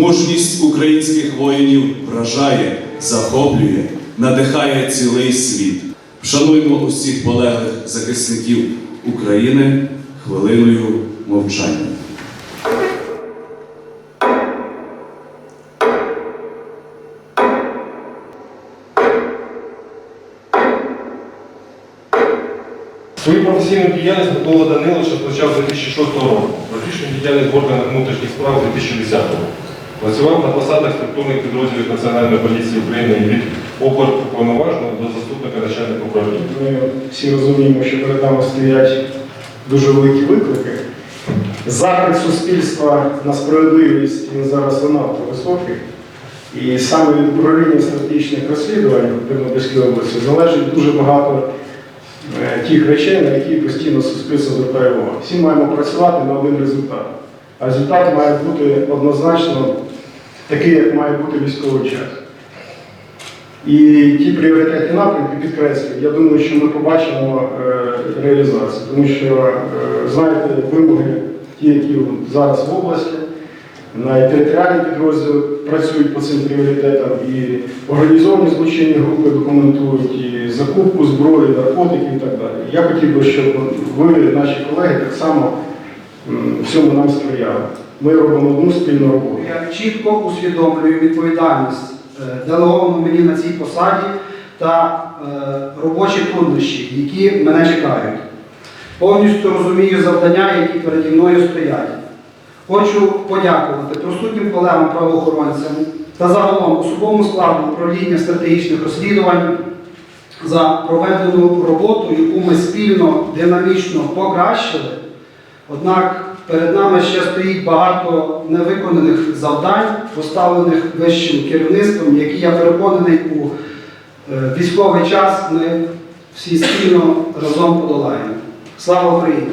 Мужність українських воїнів вражає, захоплює, надихає цілий світ. Вшануймо усіх полеглих захисників України хвилиною мовчання. Свою професійну діяльність Микола Данилович розпочав з 2006 року. Практичну діяльність в органах внутрішніх справ з 2010 року. Працював на посадах структурних підрозділів Національної поліції України від оперуповноваженого до заступника начальника управління. Ми всі розуміємо, що перед нами стоять дуже великі виклики. Запит суспільства на справедливість він зараз занадто високий. І саме від управління стратегічних розслідувань в Тернопільській області залежить дуже багато е, тих речей, на які постійно суспільство звертає увагу. Всі маємо працювати на один результат. А результат має бути однозначно такий, як має бути військовий час. І ті пріоритетні напрямки підкреслюю, я думаю, що ми побачимо е, реалізацію, тому що е, знаєте, вимоги, ті, які зараз в області, на територіальні підрозділи працюють по цим пріоритетам, і організовані злочинні групи документують і закупку зброї, наркотиків і так далі. Я хотів би, щоб ви, наші колеги, так само всьому нам сприяли. Ми робимо одну спільну роботу. Я чітко усвідомлюю відповідальність е, делеговану мені на цій посаді та е, робочі труднощі, які мене чекають. Повністю розумію завдання, які переді мною стоять. Хочу подякувати присутнім колегам правоохоронцям та загалом особовому складу управління стратегічних розслідувань за проведену роботу, яку ми спільно динамічно покращили. Однак перед нами ще стоїть багато невиконаних завдань, поставлених вищим керівництвом, які я переконаний у е, військовий час ми всі спільно разом подолаємо. Слава Україні!